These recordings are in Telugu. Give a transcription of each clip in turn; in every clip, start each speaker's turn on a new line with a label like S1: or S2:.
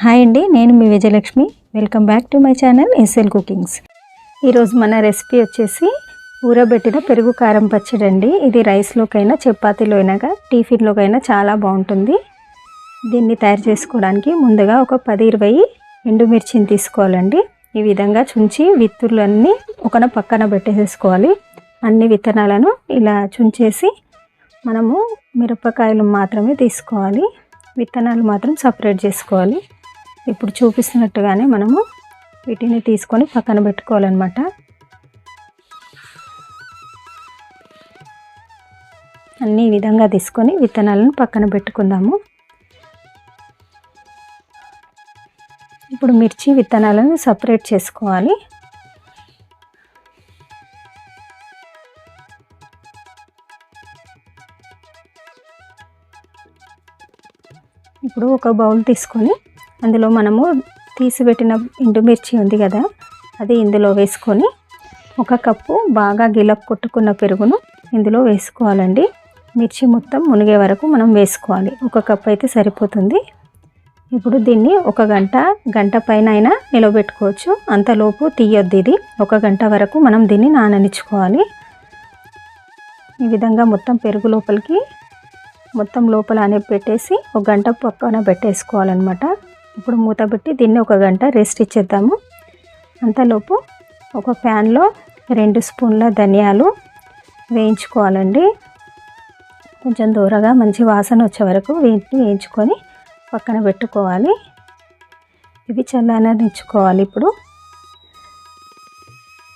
S1: హాయ్ అండి నేను మీ Vijayalakshmi. Welcome back to my channel S L cookings ఈరోజు మన రెసిపీ వచ్చేసి ఊరబెట్టిన పెరుగు కారం పచ్చడి అండి. ఇది రైస్లోకైనా చపాతీలో అయినాగా టిఫిన్లోకైనా చాలా బాగుంటుంది. దీన్ని తయారు చేసుకోవడానికి ముందుగా ఒక పది ఇరవై ఎండుమిర్చిని తీసుకోవాలండి. ఈ విధంగా చుంచి విత్తులన్నీ ఒకన పక్కన పెట్టేసేసుకోవాలి. అన్ని విత్తనాలను ఇలా చుంచేసి మనము మిరపకాయలు మాత్రమే తీసుకోవాలి. విత్తనాలు మాత్రం సపరేట్ చేసుకోవాలి. ఇప్పుడు చూపిస్తున్నట్టుగానే మనము వీటిని తీసుకొని పక్కన పెట్టుకోవాలన్నమాట. అన్ని విధంగా తీసుకొని విత్తనాలను పక్కన పెట్టుకుందాము. ఇప్పుడు మిర్చి విత్తనాలను సపరేట్ చేసుకోవాలి. ఇప్పుడు ఒక బౌల్ తీసుకొని అందులో మనము తీసిపెట్టిన ఎండుమిర్చి ఉంది కదా అది ఇందులో వేసుకొని ఒక కప్పు బాగా గిలప్ కొట్టుకున్న పెరుగును ఇందులో వేసుకోవాలండి. మిర్చి మొత్తం మునిగే వరకు మనం వేసుకోవాలి. ఒక కప్ అయితే సరిపోతుంది. ఇప్పుడు దీన్ని ఒక గంట గంట పైన అయినా నిలబెట్టుకోవచ్చు. అంతలోపు తీయొద్దు ఇది. ఒక గంట వరకు మనం దీన్ని నాననిచ్చుకోవాలి. ఈ విధంగా మొత్తం పెరుగు లోపలికి మొత్తం లోపల అనేది పెట్టేసి ఒక గంట పక్కన పెట్టేసుకోవాలన్నమాట. ఇప్పుడు మూత పెట్టి దీన్ని ఒక గంట రెస్ట్ ఇచ్చేద్దాము. అంతలోపు ఒక ప్యాన్లో రెండు స్పూన్ల ధనియాలు వేయించుకోవాలండి. కొంచెం దూరగా మంచి వాసన వచ్చే వరకు వీటిని వేయించుకొని పక్కన పెట్టుకోవాలి. ఇవి చల్లనిచ్చుకోవాలి ఇప్పుడు.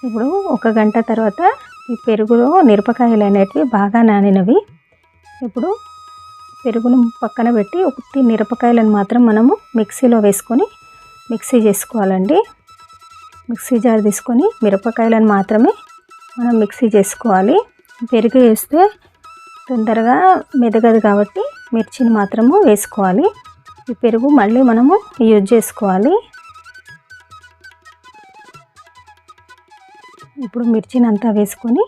S1: ఇప్పుడు ఒక గంట తర్వాత ఈ పెరుగులో మిరపకాయలు అనేటివి బాగా నానినవి. ఇప్పుడు పెరుగును పక్కన పెట్టి ఒకటి మిరపకాయలను మాత్రం మనము మిక్సీలో వేసుకొని మిక్సీ చేసుకోవాలండి. మిక్సీ జార్ తీసుకొని మిరపకాయలను మాత్రమే మనం మిక్సీ చేసుకోవాలి. పెరుగు వేస్తే తొందరగా మెదగదు కాబట్టి మిర్చిని మాత్రము వేసుకోవాలి. ఈ పెరుగు మళ్ళీ మనము యూజ్ చేసుకోవాలి. ఇప్పుడు మిర్చిని అంతా వేసుకొని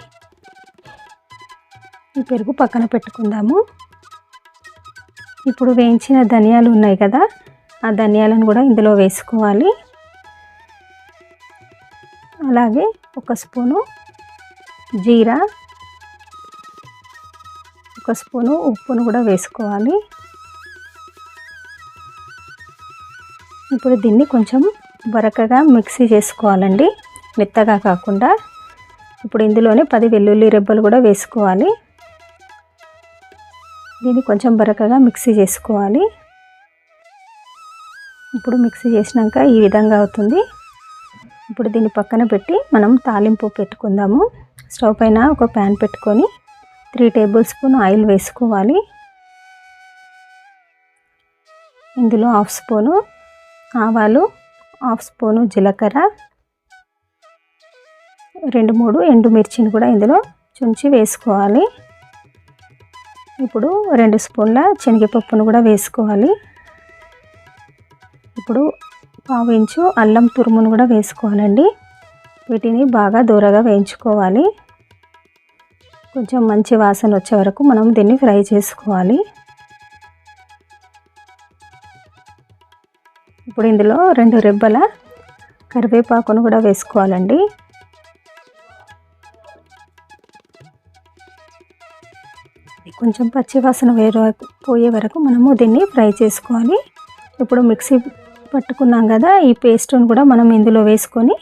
S1: ఈ పెరుగు పక్కన పెట్టుకుందాము. ఇప్పుడు వేయించిన ధనియాలు ఉన్నాయి కదా ఆ ధనియాలను కూడా ఇందులో వేసుకోవాలి. అలాగే ఒక స్పూను జీరా ఒక స్పూను ఉప్పును కూడా వేసుకోవాలి. ఇప్పుడు దీన్ని కొంచెం బరకగా మిక్సీ చేసుకోవాలండి మెత్తగా కాకుండా. ఇప్పుడు ఇందులోనే పది వెల్లుల్లి రెబ్బలు కూడా వేసుకోవాలి. దీన్ని కొంచెం బరకగా మిక్సీ చేసుకోవాలి. ఇప్పుడు మిక్సీ చేసినాక ఈ విధంగా అవుతుంది. ఇప్పుడు దీన్ని పక్కన పెట్టి మనం తాలింపు పెట్టుకుందాము. స్టవ్ పైన ఒక ప్యాన్ పెట్టుకొని త్రీ టేబుల్ స్పూన్ ఆయిల్ వేసుకోవాలి. ఇందులో హాఫ్ స్పూను ఆవాలు హాఫ్ స్పూను జీలకర్ర రెండు మూడు ఎండుమిర్చిని కూడా ఇందులో చుంచి వేసుకోవాలి. ఇప్పుడు రెండు స్పూన్ల శనగపప్పును కూడా వేసుకోవాలి. ఇప్పుడు పావు ఇంచు అల్లం తురుమును కూడా వేసుకోవాలండి. వీటిని బాగా దూరగా వేయించుకోవాలి. కొంచెం మంచి వాసన వచ్చే వరకు మనం దీన్ని ఫ్రై చేసుకోవాలి. ఇప్పుడు ఇందులో రెండు రెబ్బల కరివేపాకును కూడా వేసుకోవాలండి. కొంచెం పచ్చివాసన వేరే పోయే వరకు మనము దీన్ని ఫ్రై చేసుకోవాలి. ఇప్పుడు మిక్సీ పట్టుకున్నాం కదా ఈ పేస్ట్ని కూడా మనం ఇందులో వేసుకొని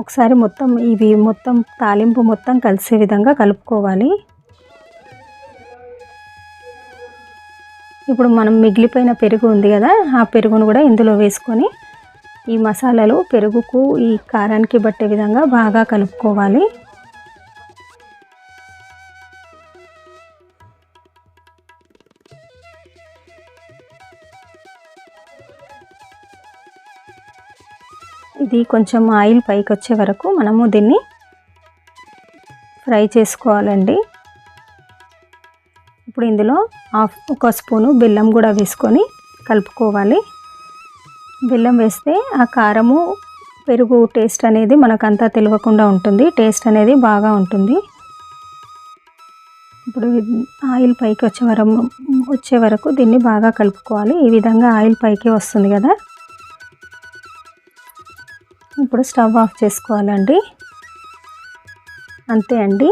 S1: ఒకసారి మొత్తం ఇవి మొత్తం తాలింపు మొత్తం కలిసే విధంగా కలుపుకోవాలి. ఇప్పుడు మనం మిగిలిపోయిన పెరుగు ఉంది కదా ఆ పెరుగును కూడా ఇందులో వేసుకొని ఈ మసాలాలు పెరుగుకు ఈ కారానికి పట్టే విధంగా బాగా కలుపుకోవాలి. ఇది కొంచెం ఆయిల్ పైకి వచ్చే వరకు మనము దీన్ని ఫ్రై చేసుకోవాలండి. ఇప్పుడు ఇందులో హాఫ్ ఒక స్పూను బెల్లం కూడా వేసుకొని కలుపుకోవాలి. బెల్లం వేస్తే ఆ కారము పెరుగు టేస్ట్ అనేది మనకంతా తెలియకుండా ఉంటుంది. టేస్ట్ అనేది బాగా ఉంటుంది. ఇప్పుడు ఆయిల్ పైకి వచ్చే వరకు వచ్చే వరకు దీన్ని బాగా కలుపుకోవాలి. ఈ విధంగా ఆయిల్ పైకి వస్తుంది కదా. ఇప్పుడు స్టవ్ ఆఫ్ చేసుకోవాలండి. అంతే అండి.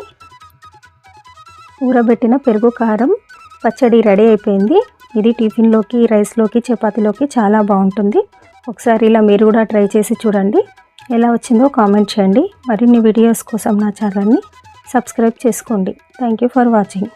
S1: ఊరబెట్టిన పెరుగు కారం పచ్చడి రెడీ అయిపోయింది. ఇది టిఫిన్లోకి రైస్లోకి చపాతీలోకి చాలా బాగుంటుంది. ఒకసారి ఇలా మీరు కూడా ట్రై చేసి చూడండి. ఎలా వచ్చిందో కామెంట్ చేయండి. మరిన్ని వీడియోస్ కోసం నా ఛానల్ని సబ్స్క్రైబ్ చేసుకోండి. Thank you for watching.